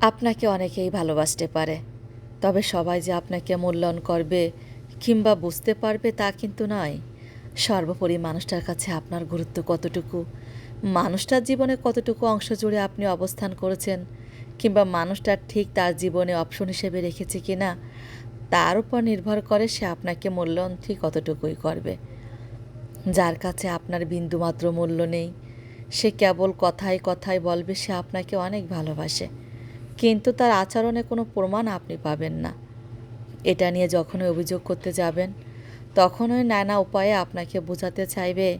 আপনাকে অনেকেই ভালোবাসতে পারে। তবে সবাই যে আপনাকে মূল্যায়ন করবে কিংবা বুঝতে পারবে তা কিন্তু নয়। সর্বোপরি মানুষটার কাছে আপনার গুরুত্ব কতটুকু? মানুষটার জীবনে কতটুকু অংশ জুড়ে আপনি অবস্থান করেছেন? কিংবা মানুষটার ঠিক তার জীবনে অপশন হিসেবে রেখেছে কি না তার উপর নির্ভর করে সে আপনাকে মূল্যায়ন ঠিক কতটুকুই করবে। যার কাছে আপনার বিন্দুমাত্র মূল্য নেই, সে কেবল কথায় কথায় বলবে, সে আপনাকে অনেক ভালোবাসে। কিন্তু তার আচরণে কোনো প্রমাণ আপনি পাবেন না। এটা নিয়ে যখনই অভিযোগ করতে যাবেন, তখনই নানা উপায়ে আপনাকে বোঝাতে চাইবে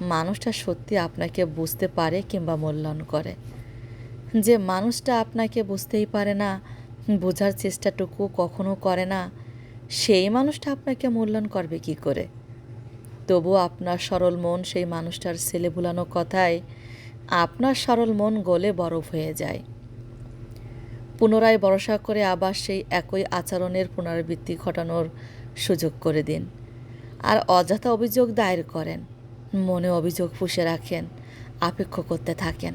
মানুষটা সত্যি আপনাকে বুঝতে পারে কিংবা মূল্যায়ন করে। যে মানুষটা আপনাকে বুঝতেই পারে না, বোঝার চেষ্টাটুকু কখনো করে না, সেই মানুষটা আপনাকে মূল্যায়ন করবে কি করে? তবু আপনার সরল মন সেই মানুষটার ছেলে ভুলানো কথায় আপনার সরল মন গলে বরফ হয়ে যায়। পুনরায় ভরসা করে আবার সেই একই আচরণের পুনরাবৃত্তি ঘটানোর সুযোগ করে দিন। আর অযথা অভিযোগ দায়ের করেন। মনে অভিযোগ পুষে রাখেন। আপেক্ষ করতে থাকেন।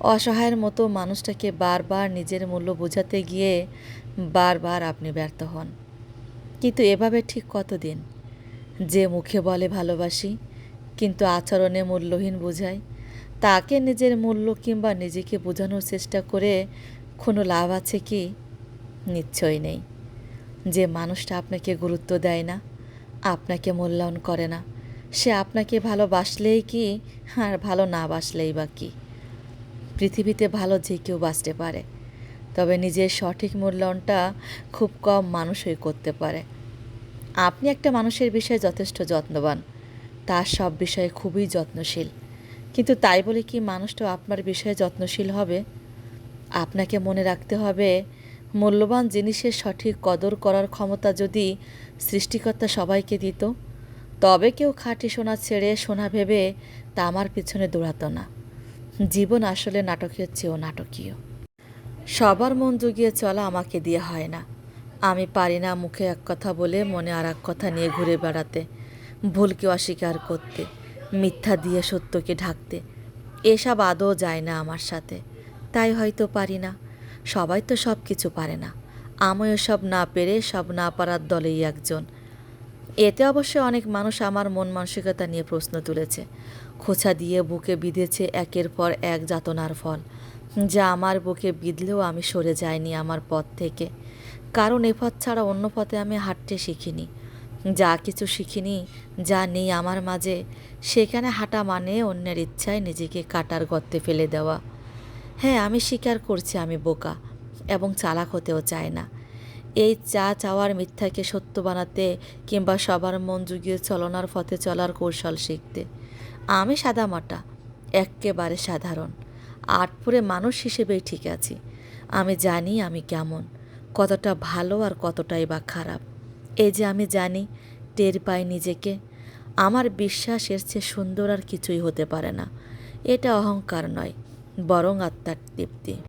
অসহায়ের মতো মানুষটাকে বারবার নিজের মূল্য বোঝাতে গিয়ে বারবার আপনি ব্যর্থ হন। কিন্তু এভাবে ঠিক কতদিন? যে মুখে বলে ভালোবাসি, কিন্তু আচরণে মূল্যহীন বোঝায়, তাকে নিজের মূল্য কিংবা নিজেকে বোঝানোর চেষ্টা করে কোনো লাভ আছে কি? নিশ্চয়ই নেই। যে মানুষটা আপনাকে গুরুত্ব দেয় না, আপনাকে মূল্যায়ন করে না, সে আপনাকে ভালোবাসলেই কি আর ভালো না বাসলেই বা কী? পৃথিবীতে ভালো যে কেউ বাঁচতে পারে, তবে নিজের সঠিক মূল্যায়নটা খুব কম মানুষই করতে পারে। আপনি একটা মানুষের বিষয়ে যথেষ্ট যত্নবান, তার সব বিষয়ে খুবই যত্নশীল, কিন্তু তাই বলে কি মানুষটাও আপনার বিষয়ে যত্নশীল হবে? আপনাকে মনে রাখতে হবে, মূল্যবান জিনিসের সঠিক কদর করার ক্ষমতা যদি সৃষ্টিকর্তা সবাইকে দিত, তবে কেউ খাঁটি সোনা ছেড়ে সোনা ভেবে তা আমার পিছনে দৌড়াতো না। জীবন আসলে নাটকীয় চেয়েও নাটকীয়। সবার মন জুগিয়ে চলা আমাকে দিয়ে হয় না। আমি পারি না মুখে এক কথা বলে মনে আর এক কথা নিয়ে ঘুরে বেড়াতে, ভুলকে অস্বীকার করতে, মিথ্যা দিয়ে সত্যকে ঢাকতে। এসব আদৌ যায় না আমার সাথে। তাই হয়তো পারি না। সবাই তো সব কিছু পারে না। আমিও সব না পেরে সব না পারার দলেই একজন। এতে অবশ্য অনেক মানুষ আমার মন মানসিকতা নিয়ে প্রশ্ন তুলেছে। খোঁচা দিয়ে বুকে বিঁধেছে একের পর এক যাতনার ফল। যা আমার বুকে বিঁধলেও আমি সরে যাইনি আমার পথ থেকে। কারণ এ পথ ছাড়া অন্য পথে আমি হাঁটতে শিখিনি। যা কিছু শিখিনি, যা নেই আমার মাঝে, সেখানে হাঁটা মানে অন্যের ইচ্ছায় নিজেকে কাটার গর্তে ফেলে দেওয়া। হ্যাঁ আমি স্বীকার করছি আমি বোকা এবং চালাক হতেও চাই না। এই চা চাওয়ার মিথ্যাকে সত্য বানাতে কিংবা সবার মন জুগিয়ে চলনার পথে চলার কৌশল শিখতে। আমি সাদামাটা এক্কেবারে সাধারণ। আটপুরে মানুষ হিসেবেই ঠিক আছি। আমি জানি আমি কেমন, কতটা ভালো আর কতটাই বা খারাপ। এই যে আমি জানি, টের পাই নিজেকে, আমার বিশ্বাস এর চেয়ে সুন্দর আর কিছুই হতে পারে না। এটা অহংকার নয় বরং আত্মার তৃপ্তি